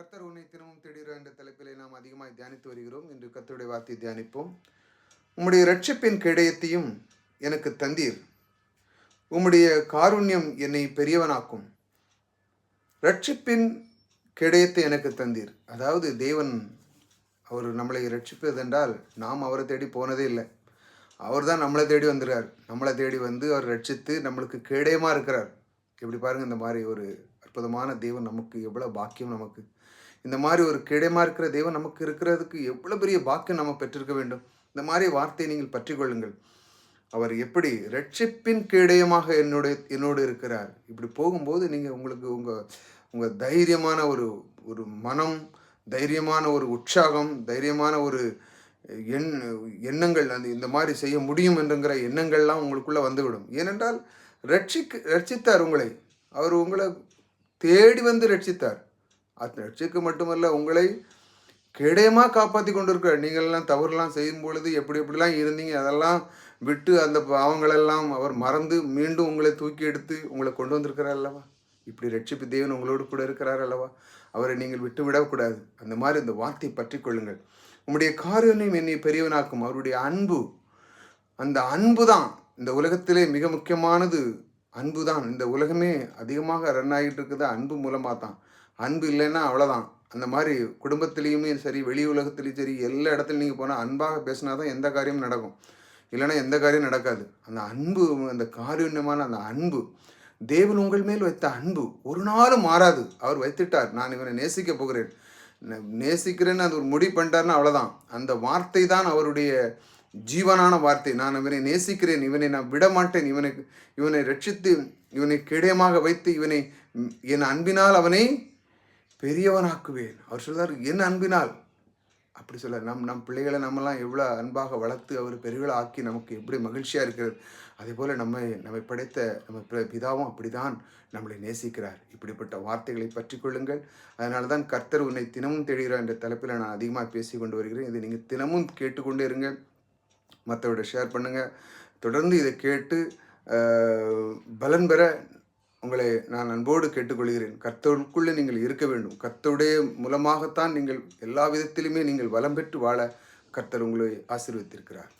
கர்த்தர் உன்னை தினமும் தேடுகிறார் என்ற தலைப்பிலே நாம் அதிகமாக தியானித்து வருகிறோம். என்று கர்த்தருடைய வார்த்தையை தியானிப்போம். உம்முடைய ரட்சிப்பின் கேடயத்தையும் எனக்கு தந்தீர். உம்முடைய காருண்யம் என்னை பெரியவனாக்கும். ரட்சிப்பின் கிடையத்தை எனக்கு தந்தீர். அதாவது தேவன் அவர் நம்மளை ரட்சிப்பதென்றால் நாம் அவரை தேடி போனதே இல்லை. அவர் தான் நம்மளை தேடி வந்துடுறார் நம்மளை தேடி வந்து அவர் ரட்சித்து நம்மளுக்கு கேடயமாக இருக்கிறார். இப்படி பாருங்கள் இந்த மாதிரி ஒரு அற்புதமான தெய்வம் நமக்கு எவ்வளோ பாக்கியம் நமக்கு. இந்த மாதிரி ஒரு கிடைமா இருக்கிற தெய்வம் நமக்கு இருக்கிறதுக்கு எவ்வளோ பெரிய பாக்கியம் நம்ம பெற்றிருக்க வேண்டும். இந்த மாதிரி வார்த்தையை நீங்கள் பற்றி கொள்ளுங்கள் அவர் எப்படி ரட்சிப்பின் கேடயமாக என்னோட என்னோடு இருக்கிறார். இப்படி போகும்போது நீங்கள் உங்களுக்கு உங்கள் உங்கள் தைரியமான ஒரு ஒரு மனம் தைரியமான ஒரு உற்சாகம் தைரியமான ஒரு எண் எண்ணங்கள் அந்த இந்த மாதிரி செய்ய முடியும் என்றுங்கிற எண்ணங்கள்லாம் உங்களுக்குள்ளே வந்துவிடும். ஏனென்றால் ரட்சிக்கு ரட்சித்தார் உங்களை. அவர் உங்களை தேடி வந்து ரட்சித்தார். அது ரட்சிக்க மட்டுமல்ல உங்களை கேடயமாக காப்பாற்றி கொண்டு இருக்கிறார் நீங்களெல்லாம் தவறுலாம் செய்யும் பொழுது எப்படி எப்படிலாம் இருந்தீங்க அதெல்லாம் விட்டு அந்த பாவங்களெல்லாம் அவர் மறந்து மீண்டும் உங்களை தூக்கி எடுத்து உங்களை கொண்டு வந்திருக்கிறார் அல்லவா? இப்படி ரட்சிப்பு தேவன் உங்களோடு கூட இருக்கிறார் அல்லவா? அவரை நீங்கள் விட்டு விடக்கூடாது. அந்த மாதிரி இந்த வார்த்தையை பற்றி கொள்ளுங்கள். உங்களுடைய காரியனையும் என்னை பெரியவனாக்கும். அவருடைய அன்பு அந்த அன்பு தான் இந்த உலகத்திலே மிக முக்கியமானது. அன்பு தான் இந்த உலகமே அதிகமாக ரன் ஆகிட்டு இருக்குது அன்பு மூலமாக தான் அன்பு இல்லைன்னா அவ்வளோதான் அந்த மாதிரி குடும்பத்துலேயுமே சரி வெளி உலகத்துலேயும் சரி எல்லா இடத்துலையும் நீங்கள் போனால் அன்பாக பேசினா தான் எந்த காரியமும் நடக்கும். இல்லைன்னா எந்த காரியம் நடக்காது. அந்த அன்பு அந்த காரியமான அந்த அன்பு தேவன் உங்கள் மேல் வைத்த அன்பு ஒரு நாளும் மாறாது. அவர் வைத்துட்டார். நான் இவனை நேசிக்க போகிறேன். நேசிக்கிறேன்னு அது ஒரு முடிவு பண்ணிட்டாருன்னா அவ்வளோதான் அந்த வார்த்தை தான் அவருடைய ஜீவனான வார்த்தை. நான் இவனை நேசிக்கிறேன். இவனை நான் விடமாட்டேன். இவனை இவனை ரட்சித்து இவனை கிடையமாக வைத்து இவனை என் அன்பினால் அவனை பெரியவனாக்குவேன். அவர் சொல்றார் என் அன்பினால். அப்படி சொல்ல நம் நம் பிள்ளைகளை நம்மலாம் எவ்வளோ அன்பாக வளர்த்து அவர் பெருகளை ஆக்கி நமக்கு எப்படி மகிழ்ச்சியாக இருக்கிறது அதே போல் நம்மை நம்மை படைத்த நம்ம பி- பிதாவும் அப்படிதான் நம்மளை நேசிக்கிறார். இப்படிப்பட்ட வார்த்தைகளை பற்றி கொள்ளுங்கள். அதனால தான் கர்த்தர் உன்னை தினமும் தேடுகிறார் என்ற தலைப்பில் நான் அதிகமாக பேசி கொண்டு வருகிறேன். இதை நீங்கள் தினமும் கேட்டுக்கொண்டே இருங்கள். மற்றவர்கிட்ட ஷேர் பண்ணுங்கள் தொடர்ந்து இதை கேட்டு பலன் பெற உங்களை நான் அன்போடு கேட்டுக்கொள்கிறேன். கர்த்தருக்குள்ளே நீங்கள் இருக்க வேண்டும். கர்த்தருடைய மூலமாகத்தான் நீங்கள் எல்லா விதத்திலுமே நீங்கள் வளம் பெற்று வாழ கர்த்தர் உங்களை ஆசீர்வதித்திருக்கிறார்.